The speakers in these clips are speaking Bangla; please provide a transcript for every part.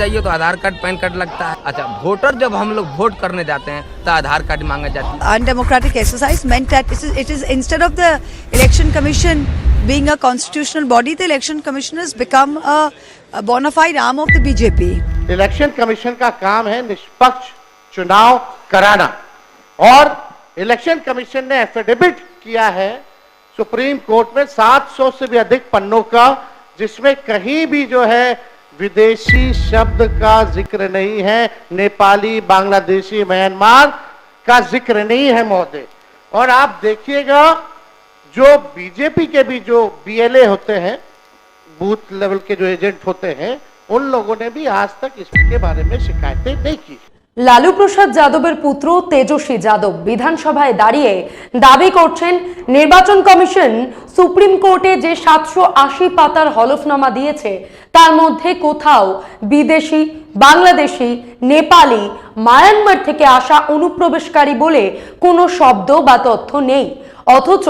चाहिए तो आधार कार्ड पैन कार्ड लगता है। अच्छा वोटर जब हम लोग वोट करने जाते हैं तो आधार कार्ड मांगा जाता है। Undemocratic exercise it is instead of the election commission being a constitutional body the election commission become a bonafide arm of the BJP election commission का काम है निष्पक्ष चुनाव कराना। और इलेक्शन कमीशन ने एफिडेविट किया है सुप्रीम कोर्ट में 700 से भी अधिक पन्नों का जिसमें कहीं भी जो है विदेशी शब्द का ज़िक्र नहीं है। नेपाली, बांग्लादेशी, म्यांमार का ज़िक्र नहीं है महोदय। और आप देखिएगा, जो बीजेपी के भी जो बीएलए होते हैं, बूथ लेवल के जो एजेंट होते हैं, उन लोगों ने भी आज तक इसके बारे में शिकायतें नहीं की। লালু প্রসাদ যাদবের পুত্র তেজস্বী যাদব বিধানসভায় দাঁড়িয়ে দাবি করছেন, নির্বাচন কমিশন সুপ্রিম কোর্টে যে সাতশো আশি পাতার হলফনামা দিয়েছে, তার মধ্যে কোথাও বিদেশি, বাংলাদেশি, নেপালি, মায়ানমার থেকে আসা অনুপ্রবেশকারী বলে কোনো শব্দ বা তথ্য নেই। অথচ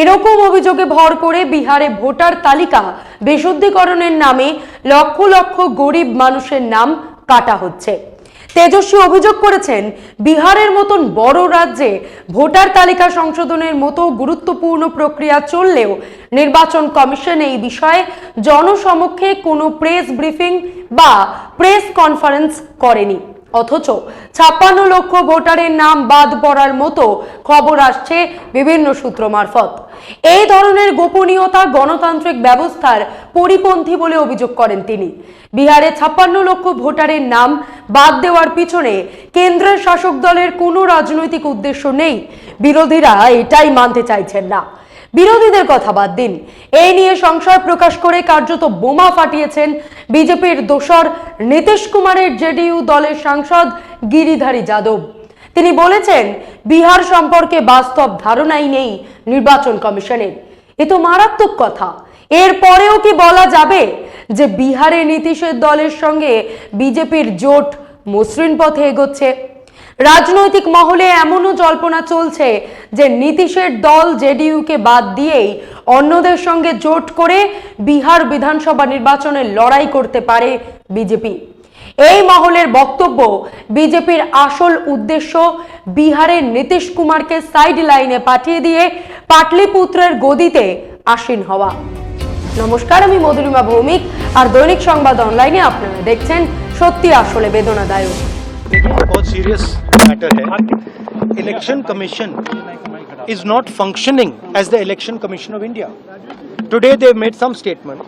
এরকম অভিযোগে ভর করে বিহারে ভোটার তালিকা বিশুদ্ধিকরণের নামে লক্ষ লক্ষ গরিব মানুষের নাম কাটা হচ্ছে। তেজস্বী অভিযোগ করেছেন, বিহারের মতন বড় রাজ্যে ভোটার তালিকা সংশোধনের মতো গুরুত্বপূর্ণ প্রক্রিয়া চললেও নির্বাচন কমিশন এই বিষয়ে জনসমক্ষে কোনো প্রেস ব্রিফিং বা প্রেস কনফারেন্স করেনি। অথচ ছাপ্পান্ন লক্ষ ভোটারের নাম বাদ পড়ার মতো খবর আসছে বিভিন্ন সূত্র মারফত। এই ধরনের গোপনীয়তা গণতান্ত্রিক ব্যবস্থার পরিপন্থী বলে অভিযোগ করেন তিনি। বিহারে ছাপ্পান্ন লক্ষ ভোটারের নাম বাদ দেওয়ার পিছনে কেন্দ্রের শাসক দলের কোনো রাজনৈতিক উদ্দেশ্য নেই। বিরোধীরা এটাই মানতে চাইছেন না। বিরোধীদের কথা বাদ দিন। এই নিয়ে সংশয় প্রকাশ করে কার্যত বোমা ফাটিয়েছেন বিজেপির দোসর নীতিশ কুমারের জেডিইউ দলের সাংসদ গিরিধারী যাদব। তিনি বলেছেন, বিহার সম্পর্কে বাস্তব ধারণাই নেই নির্বাচন কমিশনের। এ তো মারাত্মক কথা। এরপরেও কি বলা যাবে যে বিহারে নীতিশের দলের সঙ্গে বিজেপির জোট মসৃণ পথে এগোচ্ছে? রাজনৈতিক মহলে এমনও জল্পনা চলছে যে নীতিশের দল জেডিইউকে বাদ দিয়েই অন্যদের সঙ্গে জোট করে বিহার বিধানসভা নির্বাচনে লড়াই করতে পারে বিজেপি। এই মহলের বক্তব্য বিজেপির আসল উদ্দেশ্য বিহারের নীতিশ কুমারকে সাইড লাইনে পাঠিয়ে দিয়ে পাটলিপুত্রের গদিতে আসীন হওয়া। নমস্কার, আমি মধুরিমা ভৌমিক। আর দৈনিক সংবাদ অনলাইনে আপনারা দেখছেন সত্যি আসলে বেদনাদায়ক। देखिए बहुत सीरियस मैटर है election commission is not functioning as the election commission of india today they made some statement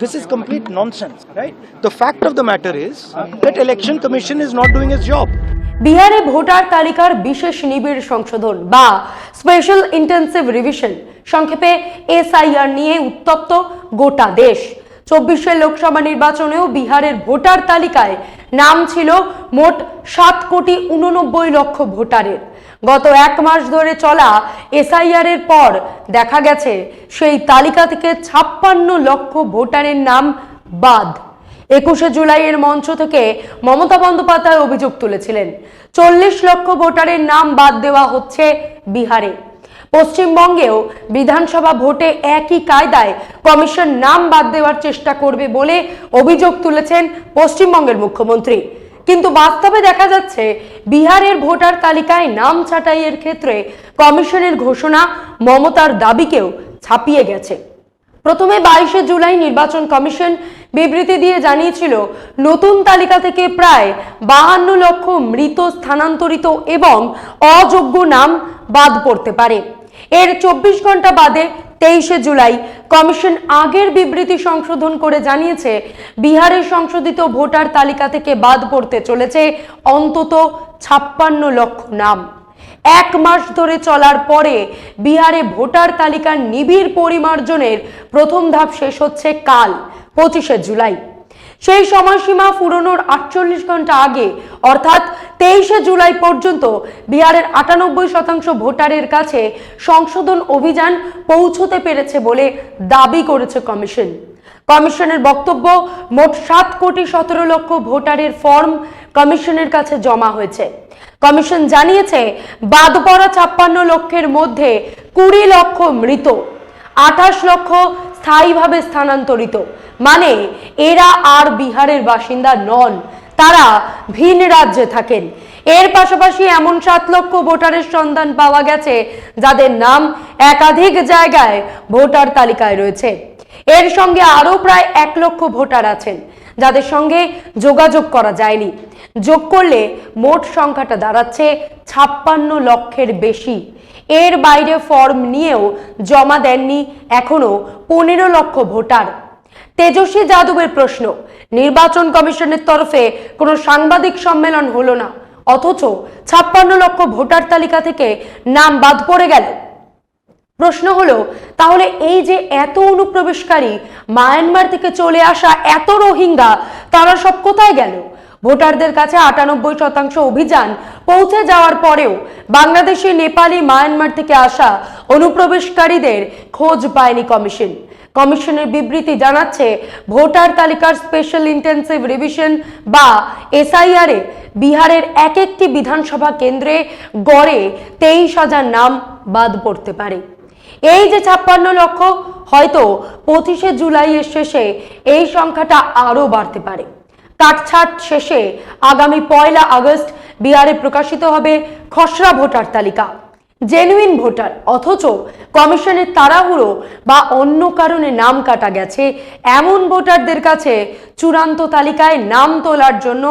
this is complete nonsense right the fact of the matter is that election commission is not doing its job বিহারে ভোটার তালিকার বিশেষ নিবিড় সংশোধন বা স্পেশাল ইন্টেন্সিভ রিভিশন সংক্ষেপে এসআইআর নিয়ে উত্তপ্ত গোটা দেশ চব্বিশের লোকসভা নির্বাচনেও বিহারের ভোটার তালিকায় নাম ছিল মোট সাত কোটি উননব্বই লক্ষ ভোটারের। গত এক মাস ধরে চলা এসআইআর এর পর দেখা গেছে সেই তালিকা থেকে ছাপ্পান্ন লক্ষ ভোটারের নাম বাদ। একুশে জুলাইয়ের মঞ্চ থেকে মমতা বন্দ্যোপাধ্যায় অভিযোগ তুলেছিলেন, চল্লিশ লক্ষ ভোটারের নাম বাদ দেওয়া হচ্ছে বিহারে। পশ্চিমবঙ্গেও বিধানসভা ভোটে একই কায়দায় কমিশন নাম বাদ দেওয়ার চেষ্টা করবে বলে অভিযোগ তুলেছেন পশ্চিমবঙ্গের মুখ্যমন্ত্রী। কিন্তু বাস্তবে দেখা যাচ্ছে, বিহারের ভোটার তালিকায় নাম ছাঁটাইয়ের ক্ষেত্রে কমিশনের ঘোষণা মমতার দাবিকেও ছাপিয়ে গেছে। প্রথমে বাইশে জুলাই নির্বাচন কমিশন বিবৃতি দিয়ে জানিয়েছিল, নতুন তালিকা থেকে প্রায় বাহান্ন লক্ষ মৃত স্থানান্তরিত এবং অযোগ্য নাম বাদ পড়তে পারে। এর চব্বিশ ঘণ্টা বাদে তেইশে জুলাই। কমিশন আগের বিবৃতি সংশোধন করে জানিয়েছে, বিহারের সংশোধিত ভোটার তালিকা থেকে বাদ পড়তে চলেছে অন্তত ছাপ্পান্ন লক্ষ নাম। এক মাস ধরে চলার পরে বিহারে ভোটার তালিকার নিবিড় পরিমার্জনের প্রথম ধাপ শেষ হচ্ছে কাল, পঁচিশে জুলাই। সেই সময়সীমা ফুরনোর আটচল্লিশ ঘণ্টা আগে, অর্থাৎ তেইশে জুলাই পর্যন্ত বিহারের আটানব্বই শতাংশ ভোটারের কাছে সংশোধন অভিযান পৌঁছতে পেরেছে বলে দাবি করেছে কমিশন। কমিশনের বক্তব্য, মোট সাত কোটি সতেরো লক্ষ ভোটারের ফর্ম কমিশনের কাছে জমা হয়েছে। কমিশন জানিয়েছে বাদ পড়া ছাপ্পান্ন লক্ষের মধ্যে কুড়ি লক্ষ মৃত, আঠাশ লক্ষ স্থায়ীভাবে স্থানান্তরিত। মানে এরা আর বিহারের বাসিন্দা নন, তারা ভিন রাজ্যে থাকেন। এর পাশাপাশি এমন সাত লক্ষ ভোটারের সন্ধান পাওয়া গেছে, যাদের নাম একাধিক জায়গায় ভোটার তালিকায় রয়েছে। এর সঙ্গে আরও প্রায় এক লক্ষ ভোটার আছেন, যাদের সঙ্গে যোগাযোগ করা যায়নি। যোগ করলে মোট সংখ্যাটা দাঁড়াচ্ছে ছাপ্পান্ন লক্ষের বেশি। এর বাইরে ফর্ম নিয়েও জমা দেননি এখনও পনেরো লক্ষ ভোটার। তেজস্বী যাদবের প্রশ্ন। নির্বাচন কমিশনের তরফে কোনো সাংবাদিক সম্মেলন হলো না। অথচ ছাপ্পান্ন লক্ষ ভোটার তালিকা থেকে নাম বাদ পড়ে গেল। প্রশ্ন হলো, তাহলে এই যে এত অনুপ্রবেশকারী মায়ানমার থেকে চলে আসা এত রোহিঙ্গা, তারা সব কোথায় গেল? ভোটারদের কাছে আটানব্বই শতাংশ অভিযান পৌঁছে যাওয়ার পরেও বাংলাদেশি নেপালি মায়ানমার থেকে আসা অনুপ্রবেশকারীদের খোঁজ পায়নি কমিশন। কমিশনের বিবৃতি জানাচ্ছে, ভোটার তালিকার স্পেশাল ইন্টেন্সিভ রিভিশন বা এসআইআর বিহারের এক একটি বিধানসভা কেন্দ্রে গড়ে তেইশ হাজার নাম বাদ পড়তে পারে। এই যে ছাপ্পান্ন লক্ষ, হয়তো পঁচিশে জুলাইয়ের শেষে এই সংখ্যাটা আরও বাড়তে পারে। কাটছাট শেষে আগামী পয়লা আগস্ট বিহারে প্রকাশিত হবে খসড়া ভোটার তালিকা। জেনুইন ভোটার, অথচ কমিশনের তাড়াহুড়ো বা অন্য কারণে নাম কাটা গেছে। এমন ভোটারদের কাছে চূড়ান্ত তালিকায় নাম তোলার জন্য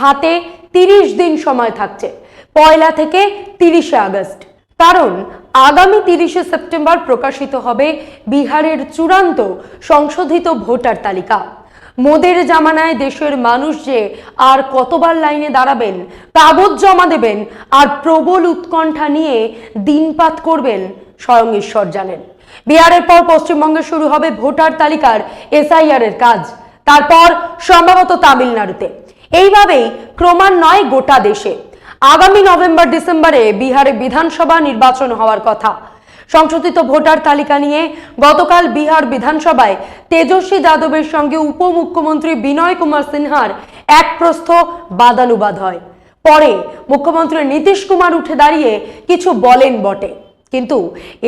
হাতে তিরিশ দিন সময় থাকছে, পয়লা থেকে তিরিশে আগস্ট। কারণ আগামী তিরিশে সেপ্টেম্বর প্রকাশিত হবে বিহারের চূড়ান্ত সংশোধিত ভোটার তালিকা। মোদের জামানায় দেশের মানুষ যে আর কতবার লাইনে দাঁড়াবেন কাগজ জমা দেবেন আর প্রবল উৎকণ্ঠা নিয়ে দিনপাত করবেন স্বয়ং ঈশ্বর জানেন। বিহারের পর পশ্চিমবঙ্গে শুরু হবে ভোটার তালিকার এসআইআর এর কাজ, তারপর সম্ভবত তামিলনাড়ুতে। এইভাবেই ক্রমান্বয়ে গোটা দেশে। আগামী নভেম্বর ডিসেম্বরে বিহারে বিধানসভা নির্বাচন হওয়ার কথা। সংশোধিত ভোটার তালিকা নিয়ে গতকাল বিহার বিধানসভায় তেজস্বী যাদবের সঙ্গে উপমুখ্যমন্ত্রী বিনয় কুমার সিনহার এক প্রস্থ বাদানুবাদ হয়। পরে মুখ্যমন্ত্রী নীতিশ কুমার উঠে দাঁড়িয়ে কিছু বলেন বটে। কিন্তু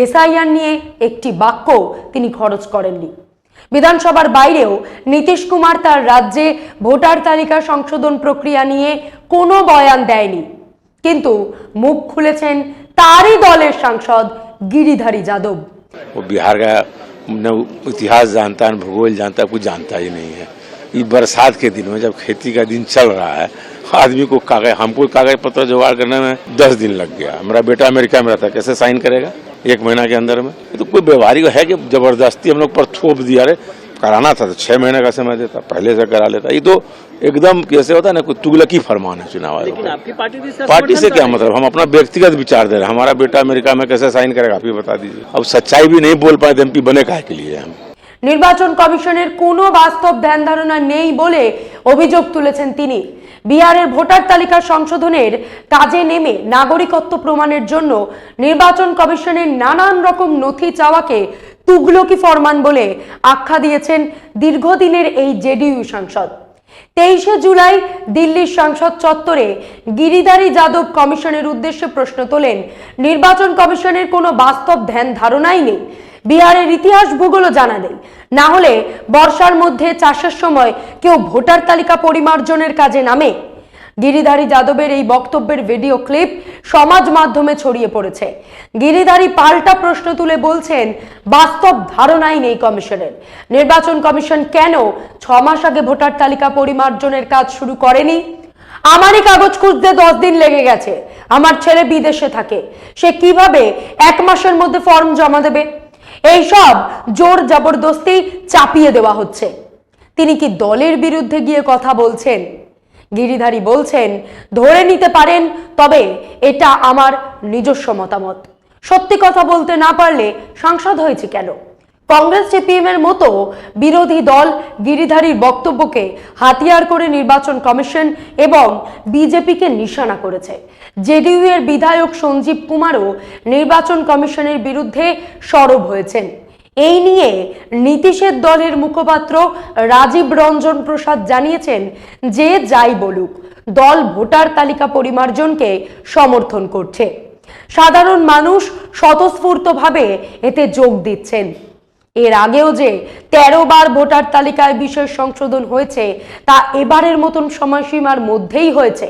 এসআইআর নিয়ে একটি বাক্য তিনি খরচ করেননি। বিধানসভার বাইরেও নীতিশ কুমার তার রাজ্যে ভোটার তালিকা সংশোধন প্রক্রিয়া নিয়ে কোনো বয়ান দেয়নি। কিন্তু মুখ খুলেছেন তারই দলের সাংসদ गिरिधारी जादव। वो बिहार का इतिहास जानता है भूगोल जानता है, कुछ जानता ही नहीं है। ये बरसात के दिन में जब खेती का दिन चल रहा है, आदमी को कागज़, हमको कागज़ पत्र जुगाड़ करने में दस दिन लग गया। मेरा बेटा अमेरिका में रहता कैसे साइन करेगा एक महीना के अंदर में? तो कोई व्यवहारिक है कि ज़बरदस्ती हम लोग पर थोप दिया रहे कराना था तो छह महीने का समय देता पहले से करा लेता ये तो एकदम कैसे होता है ना कोई तुगलकी फरमान है चुनाव आयोग का। आपकी पार्टी भी इसका पार्टी से समर्थन क्या कर रही है। मतलब हम अपना व्यक्तिगत विचार दे रहे हैं हमारा बेटा अमेरिका में कैसे साइन करेगा आप ही बता दीजिए अब सच्चाई भी नहीं बोल पाए तो एमपी बने काहे के लिए हम নির্বাচন কমিশনের কোনো বাস্তব ধ্যান ধারণা নেই বলে অভিযোগ তুলেছেন তিনি বিহারের ভোটার তালিকা সংশোধনের কাজে নেমে নাগরিকত্ব প্রমাণের জন্য নির্বাচন কমিশনের নানান রকম নথি চাওয়াকে তুগলকি ফরমান বলে আখ্যা দিয়েছেন দীর্ঘদিনের এই জেডিইউ সাংসদ। তেইশে জুলাই দিল্লির সংসদ চত্বরে গিরিধারী যাদব কমিশনের উদ্দেশ্যে প্রশ্ন তোলেন, নির্বাচন কমিশনের কোনো বাস্তব ধ্যান ধারণাই নেই। বিহারের ইতিহাস ভূগোলও জানা নেই। না হলে বর্ষার মধ্যে চাষের সময় কেউ ভোটার তালিকা পরিমার্জনের কাজে নামে। গিরিধারী যাদবের এই বক্তব্যের ভিডিও ক্লিপ সমাজ মাধ্যমে ছড়িয়ে পড়েছে। গিরিধারী পাল্টা প্রশ্ন তুলে বলছেন, বাস্তব ধারণাই নেই কমিশনের। নির্বাচন কমিশন কেন ছ মাস আগে ভোটার তালিকা পরিমার্জনের কাজ শুরু করেনি? আমারই কাগজ খুঁজতে দশ দিন লেগে গেছে। আমার ছেলে বিদেশে থাকে। সে কীভাবে এক মাসের মধ্যে ফর্ম জমা দেবে? এইসব জোর জবরদস্তি চাপিয়ে দেওয়া হচ্ছে। তিনি কি দলের বিরুদ্ধে গিয়ে কথা বলছেন? গিরিধারী বলছেন, ধরে নিতে পারেন, তবে এটা আমার নিজস্ব মতামত। সত্যি কথা বলতে না পারলে সাংসদ হয়েছে কেন? কংগ্রেস সিপিএম এর মতো বিরোধী দল গিরিধারীর বক্তব্যকে হাতিয়ার করে নির্বাচন কমিশন এবং বিজেপিকে নিশানা করেছে। জেডিইউ এর বিধায়ক সঞ্জীব কুমারও নির্বাচন কমিশনের বিরুদ্ধে সরব হয়েছেন। এই নিয়ে নীতিশের দলের মুখপাত্র রাজীব রঞ্জন প্রসাদ জানিয়েছেন যে যাই বলুক, দল ভোটার তালিকা পরিমার্জনকে সমর্থন করছে। সাধারণ মানুষ স্বতঃস্ফূর্তভাবে এতে যোগ দিচ্ছেন। এর আগেও যে তেরো বার ভোটার তালিকায় বিশেষ সংশোধন হয়েছে, তা এবারের মতন সময়সীমার মধ্যেই হয়েছে।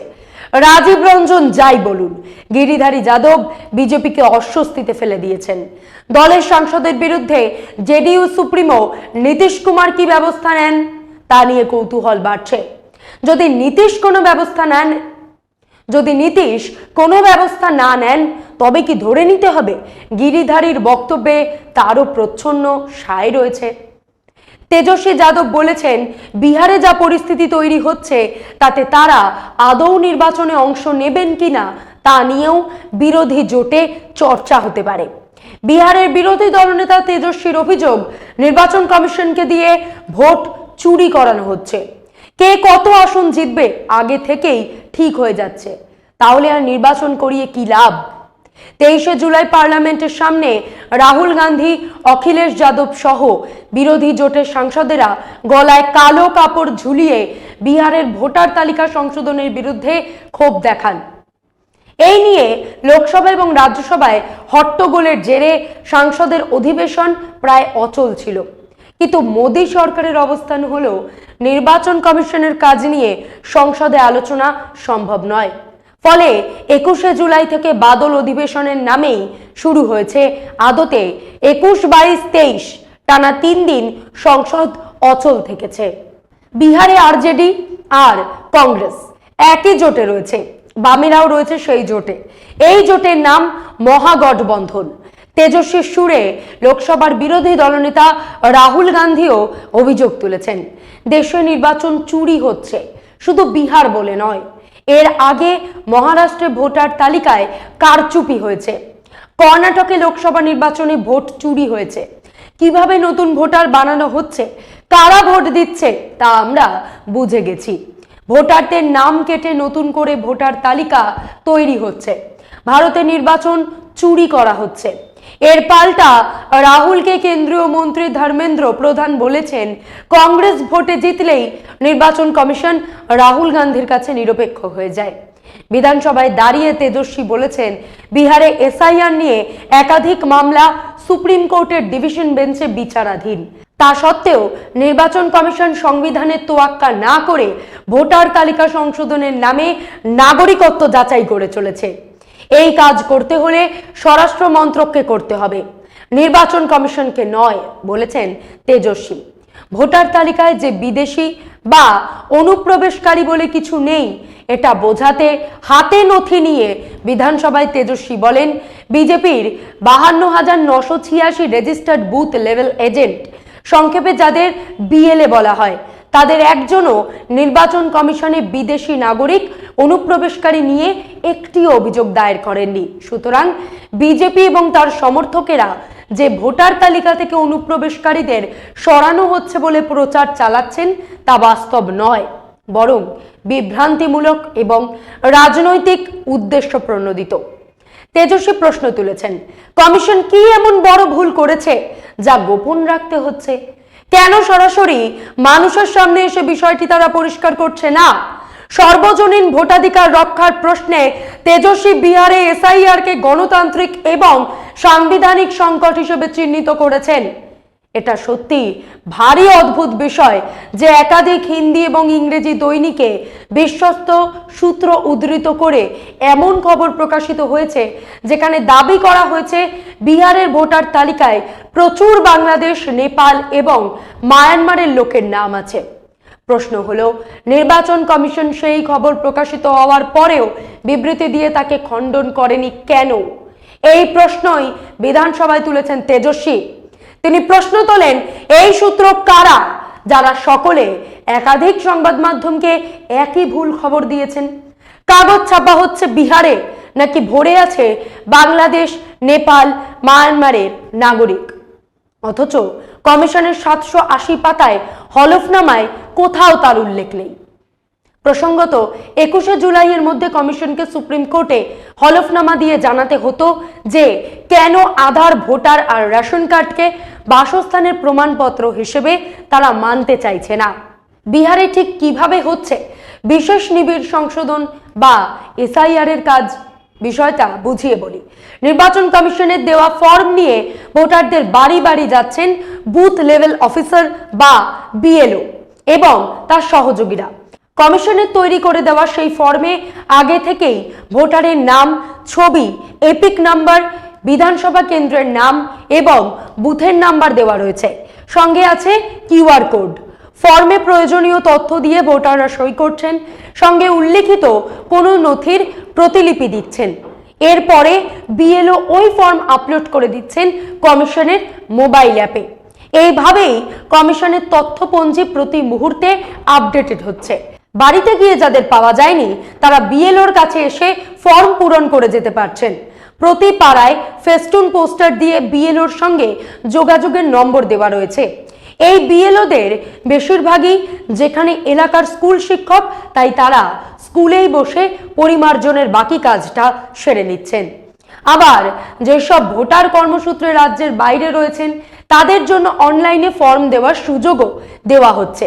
রাজীব রঞ্জন যাই বলুন। গিরিধারী যাদব বিজেপিকে অস্বস্তিতে ফেলে দিয়েছেন। দলের সাংসদের বিরুদ্ধে জেডিইউ সুপ্রিমো নীতিশ কুমার কি ব্যবস্থা নেন? তা নিয়ে কৌতূহল বাড়ছে। যদি নীতিশ কোনো ব্যবস্থা নেন, যদি নীতিশ কোনো ব্যবস্থা না নেন, তবে কি ধরে নিতে হবে? গিরিধারীর বক্তব্যে তারও প্রচ্ছন্ন সায় রয়েছে। তেজস্বী যাদব বলেছেন, বিহারে যা পরিস্থিতি তৈরি হচ্ছে, তাতে তারা আদৌ নির্বাচনে অংশ নেবেন কিনা, তা নিয়েও বিরোধী জোটে চর্চা হতে পারে। বিহারের বিরোধী দলনেতা তেজস্বীর অভিযোগ, নির্বাচন কমিশনকে দিয়ে ভোট চুরি করানো হচ্ছে। কে কত আসন জিতবে আগে থেকেই ঠিক হয়ে যাচ্ছে। তাহলে আর নির্বাচন করিয়ে কি লাভ? তেইশে জুলাই পার্লামেন্টের সামনে রাহুল গান্ধী, অখিলেশ যাদব সহ বিরোধী জোটের সাংসদেরা গলায় কালো কাপড় ঝুলিয়ে বিহারের ভোটার তালিকা সংশোধনের বিরুদ্ধে ক্ষোভ দেখান। এই নিয়ে লোকসভা এবং রাজ্যসভায় হট্টগোলের জেরে সাংসদের অধিবেশন প্রায় অচল ছিল। কিন্তু মোদী সরকারের অবস্থান হলো নির্বাচন কমিশনের কাজ নিয়ে সংসদে আলোচনা সম্ভব নয়। ফলে একুশে জুলাই থেকে বাদল অধিবেশনের নামেই শুরু হয়েছে আদতে একুশ বাইশ তেইশ টানা তিন দিন সংসদ অচল থেকেছে। বিহারে আরজেডি আর কংগ্রেস একই জোটে রয়েছে, বামেরাও রয়েছে সেই জোটে। এই জোটের নাম মহাগঠবন্ধন। তেজস্বীর সুরে লোকসভার বিরোধী দলনেতা রাহুল গান্ধীও অভিযোগ তুলেছেন দেশীয় নির্বাচন চুরি হচ্ছে, শুধু বিহার বলে নয়। এর আগে মহারাষ্ট্রে ভোটার তালিকায় কারচুপি হয়েছে। কর্ণাটকে লোকসভা নির্বাচনে ভোট চুরি হয়েছে। কীভাবে নতুন ভোটার বানানো হচ্ছে, কারা ভোট দিচ্ছে, তা আমরা বুঝে গেছি। ভোটারদের নাম কেটে নতুন করে ভোটার তালিকা তৈরি হচ্ছে। ভারতে নির্বাচন চুরি করা হচ্ছে। এর পাল্টা রাহুলকে কেন্দ্রীয় মন্ত্রী ধর্মেন্দ্র প্রধান বলেছেন, কংগ্রেস ভোটে জিতলেই নির্বাচন কমিশন রাহুল গান্ধীর কাছে নিরপেক্ষ হয়ে যায়। বিধানসভায় দাঁড়িয়ে তেজস্বী বলেছেন, বিহারে এসআইআর নিয়ে একাধিক মামলা সুপ্রিম কোর্টের ডিভিশন বেঞ্চে বিচারাধীন। তা সত্ত্বেও নির্বাচন কমিশন সংবিধানের তোয়াক্কা না করে ভোটার তালিকা সংশোধনের নামে নাগরিকত্ব যাচাই করে চলেছে। এই কাজ করতে হলে স্বরাষ্ট্র মন্ত্রককে করতে হবে। নির্বাচন কমিশনকে নয়, বলেছেন তেজস্বী। ভোটার তালিকায় যে বিদেশি বা অনুপ্রবেশকারী বলে কিছু নেই, এটা বোঝাতে হাতে নথি নিয়ে বিধানসভায় তেজস্বী বলেন বিজেপির বাহান্ন হাজার নশো ছিয়াশি রেজিস্টার্ড বুথ লেভেল এজেন্ট, সংক্ষেপে যাদের বিএলএ বলা হয়। তাদের একজনও নির্বাচন কমিশনে বিদেশি নাগরিক অনুপ্রবেশকারী নিয়ে একটিও অভিযোগ দায়ের করেননি। সুতরাং বিজেপি এবং তার সমর্থকেরা যে ভোটার তালিকা থেকে অনুপ্রবেশকারীদের সরানো হচ্ছে বলে প্রচার চালাচ্ছেন তা বাস্তব নয়, বরং বিভ্রান্তিমূলক এবং রাজনৈতিক উদ্দেশ্য প্রণোদিত। তেজস্বী প্রশ্ন তুলেছেন, কমিশন কি এমন বড় ভুল করেছে যা গোপন রাখতে হচ্ছে? কেন সরাসরি মানুষের সামনে এসে বিষয়টি তারা পরিষ্কার করছে না? সর্বজনীন ভোটাধিকার রক্ষার প্রশ্নে তেজস্বী বিহারে এসআইআর কে গণতান্ত্রিক এবং সাংবিধানিক সংকট হিসেবে চিহ্নিত করেছেন। এটা সত্যি ভারী অদ্ভুত বিষয় যে একাধিক হিন্দি এবং ইংরেজি দৈনিকে বিশ্বস্ত সূত্র উদ্ধৃত করে এমন খবর প্রকাশিত হয়েছে যেখানে দাবি করা হয়েছে বিহারের ভোটার তালিকায় প্রচুর বাংলাদেশ, নেপাল এবং মায়ানমারের লোকের নাম আছে। প্রশ্ন হলো, নির্বাচন কমিশন সেই খবর প্রকাশিত হওয়ার পরেও বিবৃতি দিয়ে তাকে খণ্ডন করেনি কেন? এই প্রশ্নই বিধানসভায় তুলেছেন তেজস্বী। তিনি প্রশ্ন তোলেন, এই সূত্র কারা? যারা সকলে একাধিক সংবাদ মাধ্যমকে একই ভুল খবর দিয়েছেন। কাগজ ছাপা হচ্ছে বিহারে, নাকি ভরে আছে বাংলাদেশ, নেপাল মায়ানমারের নাগরিক? অথচ কমিশনের সাতশো আশি পাতায় হলফনামায় কোথাও তার উল্লেখ নেই। প্রসঙ্গত, একুশে জুলাইয়ের মধ্যে কমিশনকে সুপ্রিম কোর্টে হলফনামা দিয়ে জানাতে হতো যে, কেন আধার, ভোটার আর রেশন কার্ডকে বাসস্থানের প্রমাণপত্র হিসেবে তারা মানতে চাইছে না। বিহারে ঠিক কীভাবে হচ্ছে? বিশেষ নিবিড় সংশোধন বা এসআইআর এর কাজ? বিষয়টা বুঝিয়ে বলি। নির্বাচন কমিশনের দেওয়া ফর্ম নিয়ে ভোটারদের বাড়ি বাড়ি যাচ্ছেন বুথ লেভেল অফিসার বা বিএলও এবং তার সহযোগীরা। কমিশনের তৈরি করে দেওয়া সেই ফর্মে আগে থেকেই ভোটারের নাম, ছবি, এপিক নাম্বার, বিধানসভা কেন্দ্রের নাম এবং বুথের নাম্বার দেওয়া রয়েছে। সঙ্গে আছে কিউআর কোড। ফর্মে প্রয়োজনীয় তথ্য দিয়ে ভোটাররা সই করছেন। সঙ্গে উল্লেখিত কোনো নথির প্রতিলিপি দিচ্ছেন। এরপরে বিএলও ওই ফর্ম আপলোড করে দিচ্ছেন কমিশনের মোবাইল অ্যাপে। এইভাবেই কমিশনের তথ্যপঞ্জি প্রতি মুহূর্তে আপডেটেড হচ্ছে। বাড়িতে গিয়ে যাদের পাওয়া যায়নি, তারা বিএলওর কাছে এসে ফর্ম পূরণ করে যেতে পারছেন। প্রতি পাড়ায় ফেস্টুন পোস্টার দিয়ে বিএলওর সঙ্গে যোগাযোগের নম্বর দেওয়া রয়েছে। এই বিএলওদের বেশিরভাগই যেখানে এলাকার স্কুল শিক্ষক, তাই তারা স্কুলেই বসে পরিমার্জনের বাকি কাজটা সেরে নিচ্ছেন। আবার যেসব ভোটার কর্মসূত্রে রাজ্যের বাইরে রয়েছেন, তাদের জন্য অনলাইনে ফর্ম দেওয়ার সুযোগও দেওয়া হচ্ছে।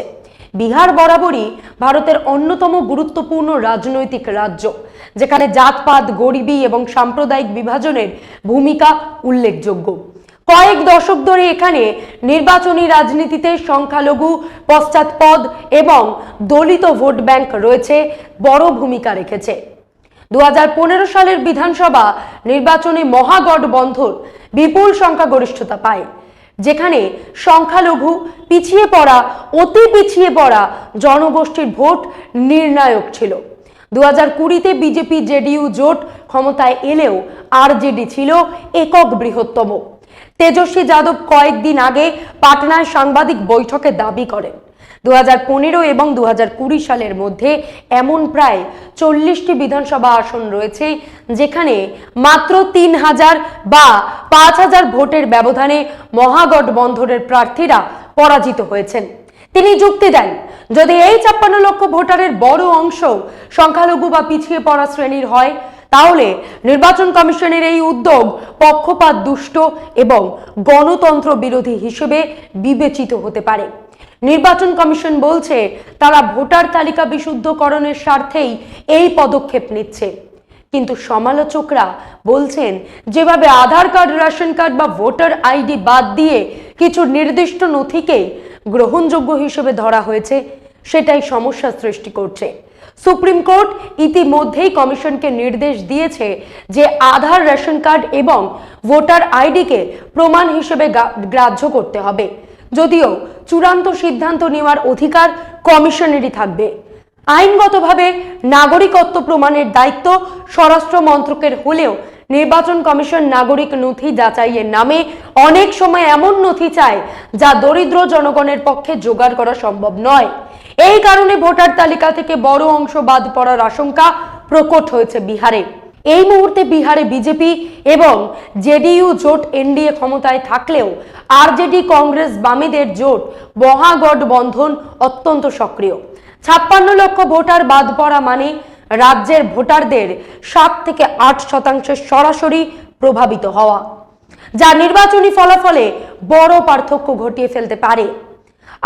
বিহার বরাবরই ভারতের অন্যতম গুরুত্বপূর্ণ রাজনৈতিক রাজ্য, যেখানে জাতপাত, গরিবি এবং সাম্প্রদায়িক বিভাজনের ভূমিকা উল্লেখযোগ্য। কয়েক দশক ধরে এখানে নির্বাচনী রাজনীতিতে সংখ্যালঘু, পশ্চাৎপদ এবং দলিত ভোট ব্যাংক রয়েছে, বড় ভূমিকা রেখেছে। দু হাজার পনেরো সালের বিধানসভা নির্বাচনে মহাগঠবন্ধন বিপুল সংখ্যাগরিষ্ঠতা পায়। যেখানে সংখ্যালঘু পিছিয়ে পড়া, অতি পিছিয়ে পড়া জনগোষ্ঠীর ভোট নির্ণায়ক ছিল। দু হাজার কুড়িতে বিজেপি জেডিইউ জোট ক্ষমতায় এলেও আরজেডি ছিল একক বৃহত্তম। তেজস্বী যাদব কয়েকদিন আগে পাটনায় সাংবাদিক বৈঠকে দাবি করেন। দু হাজার পনেরো এবং দু হাজার কুড়ি সালের মধ্যে এমন প্রায় চল্লিশটি বিধানসভা আসন রয়েছে, যেখানে মাত্র তিন হাজার বা পাঁচ হাজার ভোটের ব্যবধানে মহাগঠবন্ধনের প্রার্থীরা পরাজিত হয়েছেন। তিনি যুক্তি দেন, যদি এই ছাপ্পান্ন লক্ষ ভোটারের বড় অংশ সংখ্যালঘু বা পিছিয়ে পড়া শ্রেণির হয়, তাহলে নির্বাচন কমিশনের এই উদ্যোগ পক্ষপাত দুষ্ট এবং গণতন্ত্র বিরোধী হিসেবে বিবেচিত হতে পারে। নির্বাচন কমিশন বলছে তারা ভোটার তালিকা বিশুদ্ধকরণের স্বার্থেই এই পদক্ষেপ নিচ্ছে। কিন্তু সমালোচকরা বলছেন, যেভাবে আধার কার্ড, রেশন কার্ড বা ভোটার আইডি বাদ দিয়ে কিছু নির্দিষ্ট নথিকে গ্রহণযোগ্য হিসেবে ধরা হয়েছে, সেটাই সমস্যা সৃষ্টি করছে। সুপ্রিম কোর্ট ইতিমধ্যেই কমিশনকে নির্দেশ দিয়েছে যে আধার, রেশন কার্ড এবং ভোটার আইডিকে প্রমাণ হিসেবে গ্রাহ্য করতে হবে। যদিও চূড়ান্ত সিদ্ধান্ত নেওয়ার অধিকার কমিশনেরই থাকবে। আইনগতভাবে নাগরিকত্ব প্রমাণের দায়িত্ব স্বরাষ্ট্র মন্ত্রকের হলেও নির্বাচন কমিশন নাগরিক নথি যাচাইয়ের নামে অনেক সময় এমন নথি চায় যা দরিদ্র জনগণের পক্ষে জোগাড় করা সম্ভব নয়। এই কারণে ভোটার তালিকা থেকে বড় অংশ বাদ পড়ার আশঙ্কা প্রকট হয়েছে বিহারে। এই মুহূর্তে বিহারে বিজেপি এবং জেডিইউ জোট এনডিএ ক্ষমতায় থাকলেও আরজেডি কংগ্রেস বামেদের জোট মহাগঠবন্ধন অত্যন্ত সক্রিয়। ছাপ্পান্ন লক্ষ ভোটার বাদ পড়া মানে রাজ্যের ভোটারদের সাত থেকে আট শতাংশের সরাসরি প্রভাবিত হওয়া যা নির্বাচনী ফলাফলে বড় পার্থক্য ঘটিয়ে ফেলতে পারে।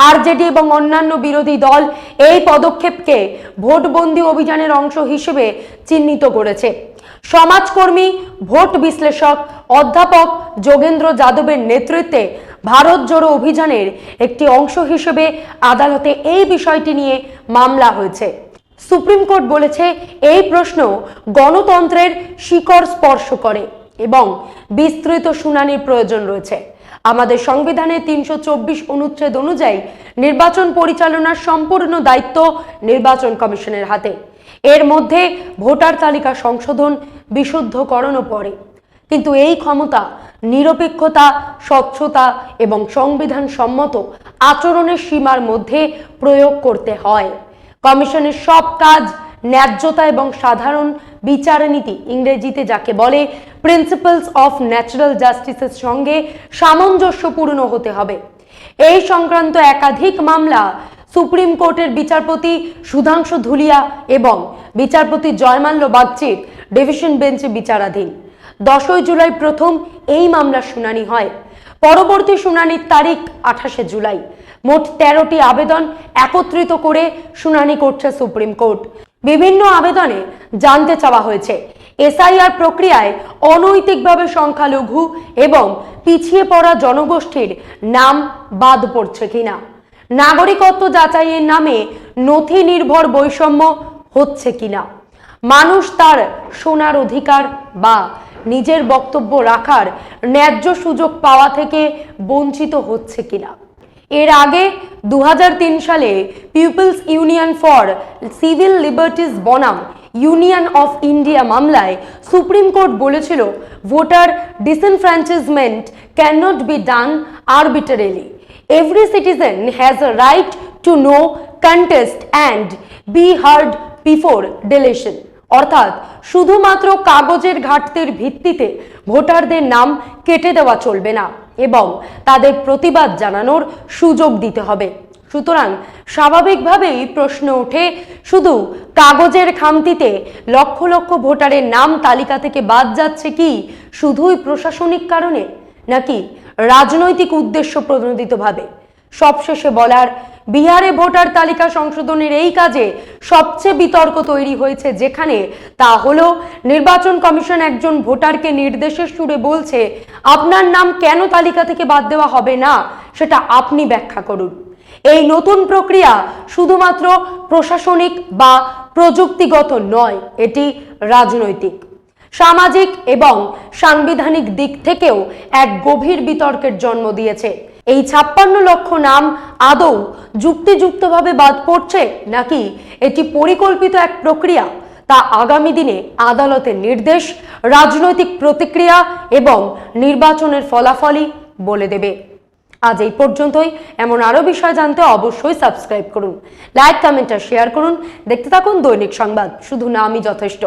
আরজেডি এবং অন্যান্য বিরোধী দল এই পদক্ষেপকে ভোটবন্দি অভিযানের অংশ হিসেবে চিহ্নিত করেছে। সমাজকর্মী, ভোট বিশ্লেষক, অধ্যাপক যোগেন্দ্র যাদবের নেতৃত্বে ভারত জোড়ো অভিযানের একটি অংশ হিসেবে আদালতে এই বিষয়টি নিয়ে মামলা হয়েছে। সুপ্রিম কোর্ট বলেছে, এই প্রশ্ন গণতন্ত্রের শিকড় স্পর্শ করে এবং বিস্তৃত শুনানির প্রয়োজন রয়েছে। আমাদের সংবিধানের তিনশো চব্বিশ অনুচ্ছেদ অনুযায়ী নির্বাচন পরিচালনার সম্পূর্ণ দায়িত্ব নির্বাচন কমিশনের হাতে। এর মধ্যে ভোটার তালিকা সংশোধন বিশুদ্ধকরণও পড়ে। কিন্তু এই ক্ষমতা, নিরপেক্ষতা, স্বচ্ছতা এবং সংবিধান সম্মত আচরণের সীমার মধ্যে প্রয়োগ করতে হয়। কমিশনের সব কাজ ন্যায্যতা এবং সাধারণ বিচার নীতি ইংরেজিতে যাকে বলে প্রিন্সিপালস অফ ন্যাচারাল জাস্টিসের সঙ্গে সামঞ্জস্যপূর্ণ হতে হবে। এই সংক্রান্ত একাধিক মামলা সুপ্রিম কোর্টের বিচারপতি সুধাংশু ধুলিয়া এবং বিচারপতি জয়মাল্য বাগচির ডিভিশন বেঞ্চে বিচারাধীন। দশই জুলাই প্রথম এই মামলার শুনানি হয়। পরবর্তী শুনানির তারিখ আঠাশে জুলাই। মোট তেরোটি আবেদন একত্রিত করে শুনানি করছে সুপ্রিম কোর্ট। বিভিন্ন আবেদনে জানতে চাওয়া হয়েছে, এসআইআর প্রক্রিয়ায় অনৈতিকভাবে সংখ্যালঘু এবং পিছিয়ে পড়া জনগোষ্ঠীর নাম বাদ পড়ছে কিনা। নাগরিকত্ব যাচাইয়ের নামে নথি নির্ভর বৈষম্য হচ্ছে কিনা? মানুষ তার শোনার অধিকার বা নিজের বক্তব্য রাখার ন্যায্য সুযোগ পাওয়া থেকে বঞ্চিত হচ্ছে কিনা? এর আগে দু হাজার তিন সালে people's union for civil liberties বনাম ইউনিয়ন অফ ইন্ডিয়া মামলায় সুপ্রিম কোর্ট বলেছিল, voter disenfranchisement can not be done arbitrarily. Every citizen has a right to know contest and be heard before deletion অর্থাৎ, শুধুমাত্র কাগজের ঘাটতির ভিত্তিতে ভোটারদের নাম কেটে দেওয়া চলবে না এবং তাদের প্রতিবাদ জানানোর সুযোগ দিতে হবে। সুতরাং, স্বাভাবিকভাবেই প্রশ্ন ওঠে, শুধু কাগজের খামতিতে লক্ষ লক্ষ ভোটারের নাম তালিকা থেকে বাদ যাচ্ছে কি শুধুই প্রশাসনিক কারণে? নাকি রাজনৈতিক উদ্দেশ্য প্রণোদিতভাবে। সবশেষে বলার, বিহারে ভোটার তালিকা সংশোধনের এই কাজে সবচেয়ে বিতর্ক তৈরি হয়েছে যেখানে তা হলো, নির্বাচন কমিশন একজন ভোটারকে নির্দেশের সুরে বলছে, আপনার নাম কেন তালিকা থেকে বাদ দেওয়া হবে না? সেটা আপনি ব্যাখ্যা করুন। এই নতুন প্রক্রিয়া শুধুমাত্র প্রশাসনিক বা প্রযুক্তিগত নয়, এটি রাজনৈতিক। সামাজিক এবং সাংবিধানিক দিক থেকেও এক গভীর বিতর্কের জন্ম দিয়েছে। এই ছাপ্পান্ন লক্ষ নাম আদৌ যুক্তিযুক্তভাবে বাদ পড়ছে নাকি এটি পরিকল্পিত এক প্রক্রিয়া তা আগামী দিনে আদালতের নির্দেশ, রাজনৈতিক প্রতিক্রিয়া এবং নির্বাচনের ফলাফলই বলে দেবে। আজ এই পর্যন্তই। এমন আরও বিষয় জানতে অবশ্যই সাবস্ক্রাইব করুন। লাইক, কমেন্ট আর শেয়ার করুন। দেখতে থাকুন দৈনিক সংবাদ। শুধু নামই যথেষ্ট।